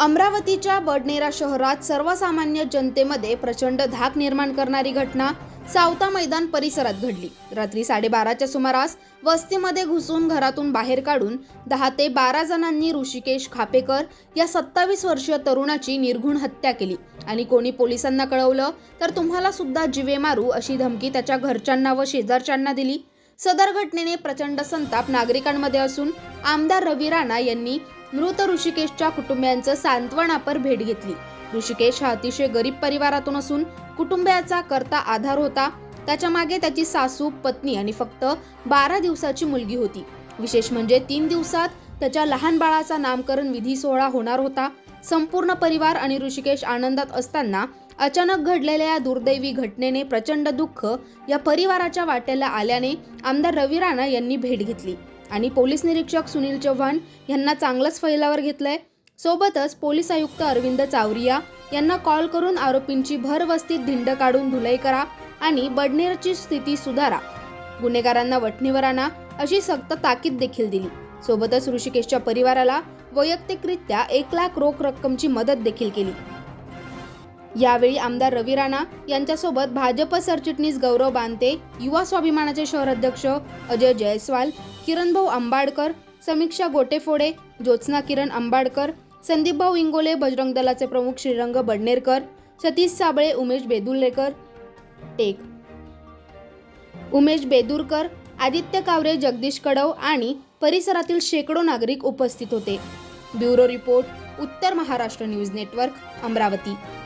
अमरावतीच्या बडनेरा शहरात सर्वसामान्य जनतेमध्ये प्रचंड धाक निर्माण करणारी घटना सावता मैदान परिसरात घडली. रात्री साडेबाराच्या सुमारास वस्तीमध्ये घुसून घरातून बाहेर काढून दहा ते बारा जणांनी ऋषिकेश खापेकर या सत्तावीस वर्षीय तरुणाची निर्घुण हत्या केली. आणि कोणी पोलिसांना कळवलं तर तुम्हाला सुद्धा जिवे मारू अशी धमकी त्याच्या घरच्यांना व शेजारच्यांना दिली. सदर घटनेने प्रचंड संताप नागरिकांमध्ये असून आमदार रवी राणा यांनी मृत ऋषिकेशच्या कुटुंबियांचं सांत्वनापर भेट घेतली. ऋषिकेश हा अतिशय गरीब परिवारातून असून कुटुंबियाचा करता आधार होता. त्याच्यामागे त्याची सासू पत्नी आणि फक्त बारा दिवसाची मुलगी होती. विशेष म्हणजे तीन दिवसात त्याच्या लहान बाळाचा नामकरण विधी सोहळा होणार होता. संपूर्ण परिवार आणि ऋषिकेश आनंदात असताना अचानक घडलेल्या या दुर्दैवी घटनेने प्रचंड दुःख या परिवाराच्या वाट्याला आल्याने आमदार रवी राणा यांनी भेट घेतली. आणि पोलीस निरीक्षक सुनील चव्हाण यांना चांगलंच फैलावर घेतलंय. सोबतच पोलीस आयुक्त अरविंद चावरिया यांना कॉल करून आरोपींची भरवस्तीत धिंड काढून धुलाई करा आणि बडनेरची स्थिती सुधारा. गुन्हेगारांना वठणीवर आणा अशी सक्त ताकीद देखील दिली. सोबतच ऋषिकेशच्या परिवाराला वैयक्तिकरित्या एक लाख रोख रक्कमची मदत देखील केली. यावेळी आमदार रवी राणा यांच्यासोबत भाजप सरचिटणीस गौरव बांते युवा स्वाभिमानाचे शहर अध्यक्ष अजय जयस्वाल किरणभाऊ आंबाडकर समीक्षा गोटेफोडे ज्योत्स्ना किरण आंबाडकर संदीपभाऊ इंगोले बजरंग दलाचे प्रमुख श्रीरंग बडनेरकर सतीश साबळे उमेश बेदुलेकर टेक. उमेश बेदूरकर आदित्य कावरे जगदीश कडव आणि परिसरातील शेकडो नागरिक उपस्थित होते. ब्युरो रिपोर्ट उत्तर महाराष्ट्र न्यूज नेटवर्क अमरावती.